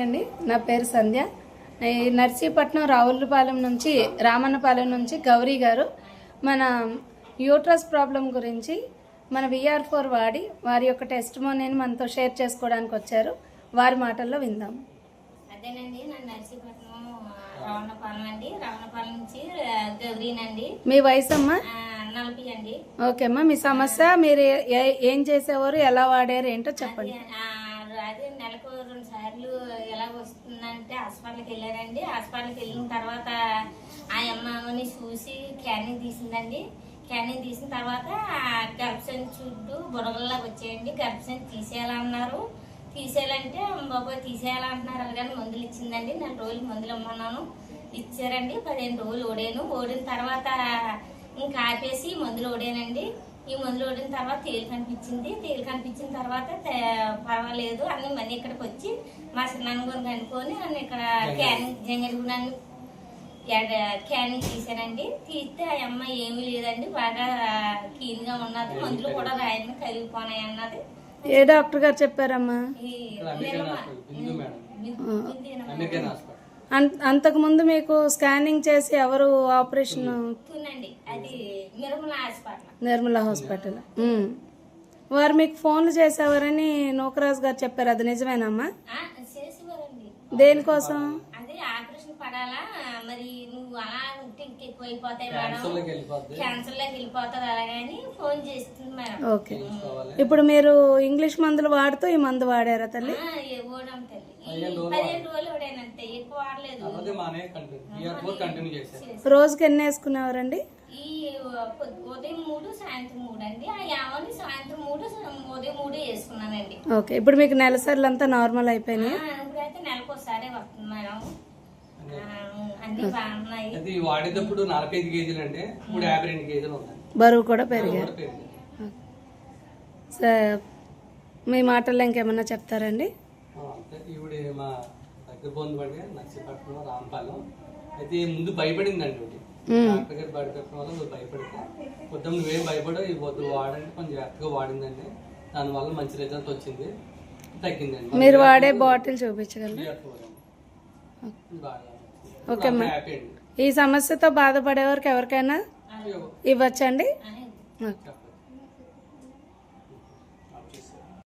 అండి. నా పేరు సంధ్య. నర్సీపట్నం రావులపాలెం నుంచి రామన్నపాలెం నుంచి గౌరీ గారు మన యూట్రస్ ప్రాబ్లం గురించి మన విఆర్ ఫోర్ వాడి వారి యొక్క టెస్ట్ మోనీని మనతో షేర్ చేసుకోవడానికి వచ్చారు. వారి మాటల్లో విందాం. అదేనండి నన్ను నర్సీపట్నం రావణపాలెం అండి. రావణపాలెం నుంచి ఆ, గౌరీనండి. మీ వయసు అమ్మా నలభై అండి. ఓకే అమ్మా మీ సమస్య మీరు ఏ- చేసేవారు ఎలా వాడారు ఏంటో చెప్పండి. అదే నెలకు రెండు సార్లు ఎలా వస్తుందంటే హాస్పిటల్కి వెళ్ళానండి. హాస్పిటల్కి వెళ్ళిన తర్వాత ఆ అమ్మని చూసి క్యానింగ్ తీసిందండి. క్యానింగ్ తీసిన తర్వాత గర్భసన్ గర్భసంచి చుట్టూ బుడగల్లాగా వచ్చేయండి. గర్భసంచి తీసేయాలన్నారు. తీసేయాలంటే బాబాయ్ తీసేయాలంటున్నారు. అలాగని మందులు ఇచ్చిందండి. నెల రోజులు మందులు ఇమ్మన్నాను. ఇచ్చారండి. పదిహేను రోజులు ఓడాను. ఓడిన తర్వాత ఇంకా ఆపేసి మందులు ఓడానండి. ఈ మందులు ఓడిన తర్వాత తేలు కనిపించింది. తేలు కనిపించిన తర్వాత తే- పర్వాలేదు. అన్ని మళ్ళీ ఇక్కడికి వచ్చి మా చిన్నాన్నగోని కనుక్కొని నన్ను ఇక్కడ క్యానింగ్ జంగడుగునాన్ని క్యానింగ్ తీసానండి. తీస్తే ఆ అమ్మాయి ఏమీ లేదండి. బాగా కీన్గా ఉన్నది మందులు కూడా రాయని కరిగిపోనాయి అన్నది. ఏ డాక్టర్ గారు చెప్పారమ్మా? అంతకుముందు మీకు స్కానింగ్ చేసి ఎవరు operation Nirmala hospital. Nirmala hospital. ఉమ్. వారు మీకు ఫోన్లు చేసేవారని నూకరాజు గారు చెప్పారు. అది నిజమేనమ్మా? దేనికోసం అదే ఆపరేషన్ పడాలా? మరి నువ్వు అలా ఉంటే ఇంకెక్కువ అయిపోతాయి మేడం. క్యాన్సర్లోకి వెళ్ళిపోద్ది. క్యాన్సర్లోకి వెళ్ళిపోతుంది అలాగని ఫోన్ చేస్తుంది మేడం. ఓకే. ఇప్పుడు మీరు ఇంగ్లీష్ మందులు వాడుతూ ఈ మందు వాడారా తల్లి? ఆ, ఏ ఓడం తల్లి. ఈ పదిహేను రోజులు రోజుకి ఎన్ని వేసుకునేవారండి? ఈ పొద్దు- ఉదయం మూడు సాయంత్రం మూడు అండి. ఆ యావని సాయంత్రం మూడు సా- ఉదయం మూడు వేసుకున్నానండి ఓకే ఇప్పుడు మీకు నెలసర్లు అంతా నార్మల్ అయిపోయినాయి? ఆ, ఇప్పుడైతే నెలకు ఒకసారి వస్తుంది మేడం ఆ, అన్ని బాగున్నాయి. అయితే ఈ వాడేటప్పుడు నలభై ఐదు కేజీలు అంటే ఇప్పుడు యాభై రెండు కేజీలు ఉన్నాయి బరువు కూడా పెరిగారు మీ మాటల్లో ఇంకేమన్నా చెప్తారండి? ఈవిడ మా దగ్గర బంధు పడి నర్సీపట్నం రాంపాలెం. అయితే ముందు భయపడిందండి ఒకటి. డాక్టర్ గారు భయపెట్టడం వల్ల నువ్వు భయపడితే పొద్దున్న నువ్వేం భయపడవు ఈ వద్దు వాడండి కొంచెం జాగ్రత్తగా వాడిందండి. దానివల్ల మంచి రిజల్ట్ వచ్చింది. తగ్గిందండి. మీరు వాడే బాటిల్ చూపించగలరా? ఓకే ఈ సమస్యతో బాధపడేవారికి ఎవరికైనా ఇవ్వచ్చండి? ఓకే.